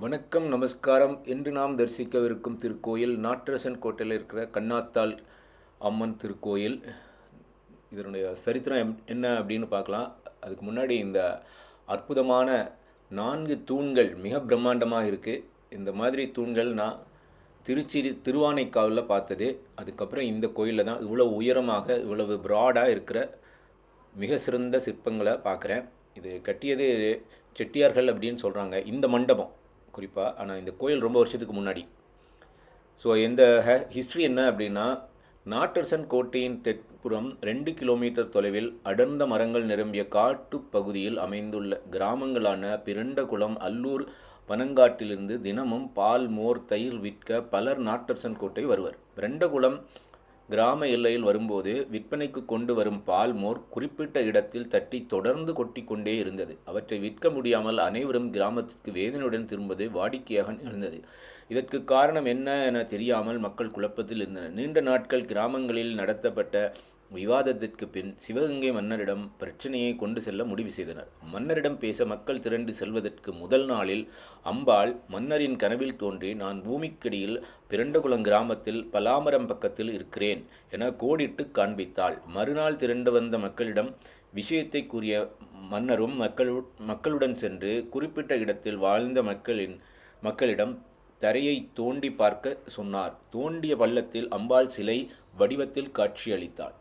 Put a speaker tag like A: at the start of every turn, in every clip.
A: வணக்கம் நமஸ்காரம் இன்று நாம் தரிசிக்கவிருக்கும் திருக்கோயில் நாட்டரசன் கோட்டையில் இருக்கிற கண்ணாத்தாள் அம்மன் திருக்கோயில். இதனுடைய சரித்திரம் எம்- என்ன அப்படின்னு பார்க்கலாம். அதுக்கு முன்னாடி இந்த அற்புதமான நான்கு தூண்கள் மிக பிரம்மாண்டமாக இருக்குது இந்த மாதிரி தூண்கள் நான் திருச்சி திருவானைக்காவில் பார்த்தது. அதுக்கப்புறம் இந்த கோயிலில் தான் இவ்வளோ உயரமாக இவ்வளவு ப்ராடாக இருக்கிற மிக சிறந்த சிற்பங்களை பார்க்குறேன். இது கட்டியது செட்டியார்கள் அப்படின்னு சொல்கிறாங்க இந்த மண்டபம். குறிப்பாக ஆனால் இந்த கோயில் ரொம்ப வருஷத்துக்கு முன்னாடி. ஸோ இந்த ஹிஸ்ட்ரி என்ன அப்படின்னா நாட்டர்சன் கோட்டையின் தெற்புறம் ரெண்டு கிலோமீட்டர் தொலைவில் அடர்ந்த மரங்கள் நிரம்பிய காட்டு பகுதியில் அமைந்துள்ள கிராமங்களான பிரண்டகுளம் அல்லூர் பனங்காட்டிலிருந்து தினமும் பால் மோர் தயிர் விற்க பலர் நாட்டர்சன் கோட்டை வருவர். பிரண்டகுளம் கிராம எல்லையில் வரும்போது விற்பனைக்கு கொண்டு வரும் பால் மோர் குறிப்பிட்ட இடத்தில் தட்டி தொடர்ந்து கொட்டிக்கொண்டே இருந்தது. அவற்றை விற்க முடியாமல் அனைவரும் கிராமத்திற்கு வேதனையுடன் திரும்புவது வாடிக்கையாக இருந்தது. இதற்கு காரணம் என்ன என தெரியாமல் மக்கள் குழப்பத்தில் இருந்தனர். நீண்ட நாட்கள் கிராமங்களில் நடத்தப்பட்ட விவாதத்திற்கு பின் சிவகங்கை மன்னரிடம் பிரச்சனையை கொண்டு செல்ல முடிவு செய்தனர். மன்னரிடம் பேச மக்கள் திரண்டு செல்வதற்கு முதல் நாளில் அம்பாள் மன்னரின் கனவில் தோன்றி நான் பூமிக்கடியில் பிரண்டகுளம் கிராமத்தில் பலாமரம் பக்கத்தில் இருக்கிறேன் என கோடிட்டு காண்பித்தாள். மறுநாள் திரண்டு வந்த மக்களிடம் விஷயத்தை கூறிய மன்னரும் மக்கள் மக்களுடன் சென்று குறிப்பிட்ட இடத்தில் வாழ்ந்த மக்களின் மக்களிடம் தரையை தோண்டி பார்க்க சொன்னார். தோண்டிய பள்ளத்தில் அம்பாள் சிலை வடிவத்தில் காட்சியளித்தாள்.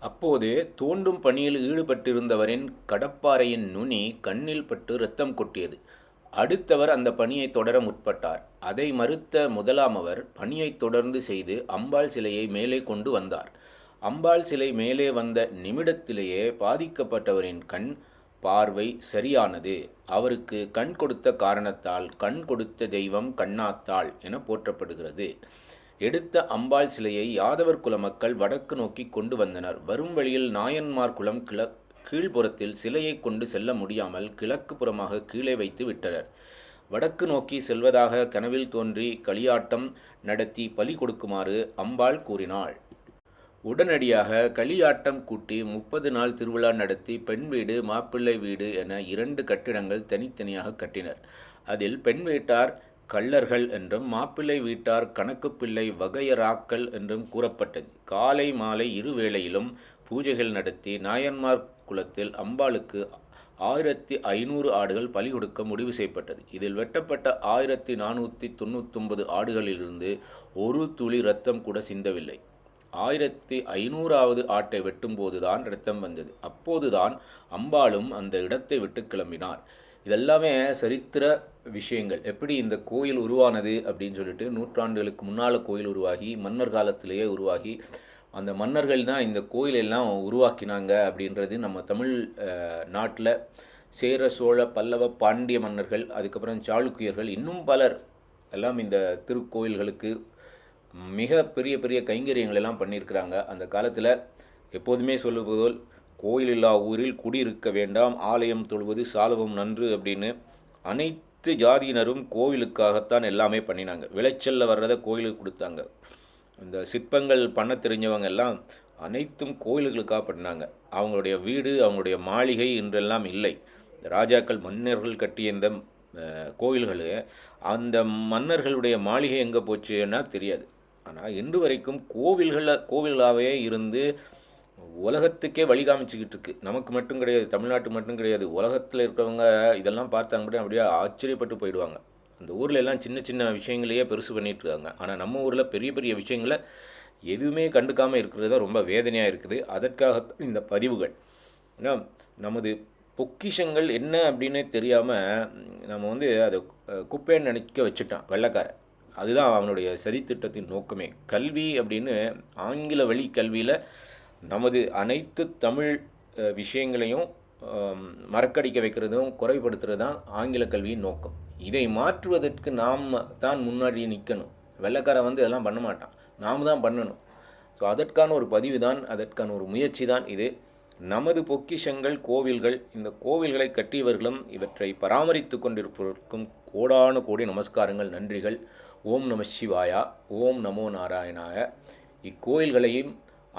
A: அப்போது தோண்டும் பணியில் ஈடுபட்டிருந்தவரின் கடப்பாறையின் நுனி கண்ணில் பட்டு இரத்தம் கொட்டியது. அடுத்தவர் அந்த பணியை தொடர முற்பட்டார். அதை மறுத்த முதலாமவர் பணியை தொடர்ந்து செய்து அம்பாள் சிலையை மேலே கொண்டு வந்தார். அம்பாள் சிலை மேலே வந்த நிமிடத்திலேயே பாதிக்கப்பட்டவரின் கண் பார்வை சரியானது. அவருக்கு கண் கொடுத்த காரணத்தால் கண் கொடுத்த தெய்வம் கண்ணாத்தாள் என போற்றப்படுகிறது. எடுத்த அம்பாள் சிலையை யாதவர் குல மக்கள் வடக்கு நோக்கி கொண்டு வந்தனர். வரும் வழியில் நாயன்மார் குலம் கிழ கீழ்ப்புறத்தில் சிலையை கொண்டு செல்ல முடியாமல் கிழக்கு புறமாக கீழே வைத்து விட்டனர். வடக்கு நோக்கி செல்வதாக கனவில் தோன்றி களியாட்டம் நடத்தி பலி கொடுக்குமாறு அம்பாள் கூறினாள். உடனடியாக களியாட்டம் கூட்டி முப்பது நாள் திருவிழா நடத்தி பெண் வீடு மாப்பிள்ளை வீடு என இரண்டு கட்டிடங்கள் தனித்தனியாக கட்டினர். அதில் பெண் வீட்டார் கள்ளர்கள் என்றும் மாப்பிள்ளை வீட்டார் கணக்குப்பிள்ளை வகையராக்கள் என்றும் கூறப்பட்டது. காலை மாலை இரு வேளையிலும் பூஜைகள் நடத்தி நாயன்மார் குலத்தில் அம்பாளுக்கு ஆயிரத்தி ஐநூறு ஆடுகள் பலி கொடுக்க முடிவு செய்யப்பட்டது. இதில் வெட்டப்பட்ட ஆயிரத்தி நானூற்றி தொண்ணூத்தொன்பது ஆடுகளிலிருந்து ஒரு துளி ரத்தம் கூட சிந்தவில்லை. ஆயிரத்தி ஐநூறாவது ஆட்டை வெட்டும்போதுதான் ரத்தம் வந்தது. அப்போதுதான் அம்பாளும் அந்த இடத்தை விட்டு கிளம்பினார். இதெல்லாமே சரித்திர விஷயங்கள். எப்படி இந்த கோயில் உருவானது அப்படின்னு சொல்லிட்டு நூற்றாண்டுகளுக்கு முன்னால் கோயில் உருவாகி மன்னர் காலத்திலேயே உருவாகி அந்த மன்னர்கள் தான் இந்த கோயிலெல்லாம் உருவாக்கினாங்க அப்படின்றது நம்ம தமிழ் நாட்டில் சேர சோழ பல்லவ பாண்டிய மன்னர்கள் அதுக்கப்புறம் சாளுக்கியர்கள் இன்னும் பலர் எல்லாம் இந்த திருக்கோயில்களுக்கு மிக பெரிய பெரிய கைங்கரியங்கள் எல்லாம் பண்ணியிருக்கிறாங்க. அந்த காலத்தில் எப்போதுமே சொல்லுவதோல் கோயில் இல்லா ஊரில் குடியிருக்க வேண்டாம் ஆலயம் தொழுவது சாலவும் நன்று அப்படின்னு அனைத்து ஜாதியினரும் கோவிலுக்காகத்தான் எல்லாமே பண்ணினாங்க. விளைச்சலில் வர்றதை கோயிலுக்கு கொடுத்தாங்க. இந்த சிற்பங்கள் பண்ண தெரிஞ்சவங்க எல்லாம் அனைத்தும் கோயில்களுக்காக பண்ணாங்க. அவங்களுடைய வீடு அவங்களுடைய மாளிகை என்றெல்லாம் இல்லை. ராஜாக்கள் மன்னர்கள் கட்டிய இந்த கோயில்கள் அந்த மன்னர்களுடைய மாளிகை எங்கே போச்சுன்னா தெரியாது. ஆனால் இன்று வரைக்கும் கோவில்களில் கோவிலாகவே இருந்து உலகத்துக்கே வழி காமிச்சிக்கிட்டு இருக்கு. நமக்கு மட்டும் கிடையாது தமிழ்நாட்டு மட்டும் கிடையாது. உலகத்தில் இருக்கிறவங்க இதெல்லாம் பார்த்தாங்க அப்படியே அப்படியே ஆச்சரியப்பட்டு போயிடுவாங்க. அந்த ஊரில் எல்லாம் சின்ன சின்ன விஷயங்களையே பெருசு பண்ணிட்டு இருக்காங்க. ஆனால் நம்ம ஊரில் பெரிய பெரிய விஷயங்களை எதுவுமே கண்டுக்காமல் இருக்கிறது தான் ரொம்ப வேதனையாக இருக்குது. அதற்காக இந்த பதிவுகள். ஏன்னா நமது பொக்கிஷங்கள் என்ன அப்படின்னே தெரியாமல் நம்ம வந்து அதை குப்பைன்னு நினைக்க வச்சுட்டான் வெள்ளக்காரன். அதுதான் அவனுடைய சதித்திட்டத்தின் நோக்கமே. கல்வி அப்படின்னு ஆங்கில வழி கல்வியில் நமது அனைத்து தமிழ் விஷயங்களையும் மறக்கடிக்க வைக்கிறதும் குறைபடுத்துறது தான் ஆங்கில கல்வியின் நோக்கம். இதை மாற்றுவதற்கு நாம் தான் முன்னாடி நிற்கணும் வெள்ளைக்காரன் வந்து இதெல்லாம் பண்ண மாட்டான். நாம் தான் பண்ணணும். ஸோ அதற்கான ஒரு பதிவு தான் அதற்கான ஒரு முயற்சி தான் இது. நமது பொக்கிஷங்கள் கோவில்கள் இந்த கோவில்களை கட்டியவர்களும் இவற்றை பராமரித்து கொண்டிருப்பவருக்கும் கோடான கோடி நமஸ்காரங்கள் நன்றிகள். ஓம் நம சிவாயா ஓம் நமோ நாராயணாய. இக்கோயில்களையும்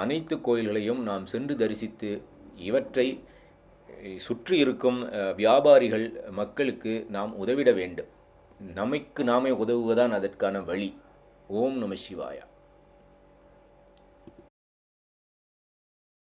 A: அனைத்து கோயில்களையும் நாம் சென்று தரிசித்து இவற்றை சுற்றி இருக்கும் வியாபாரிகள் மக்களுக்கு நாம் உதவிட வேண்டும். நமக்கு நாமே உதவுவதான் அதற்கான வழி. ஓம் நம சிவாயா.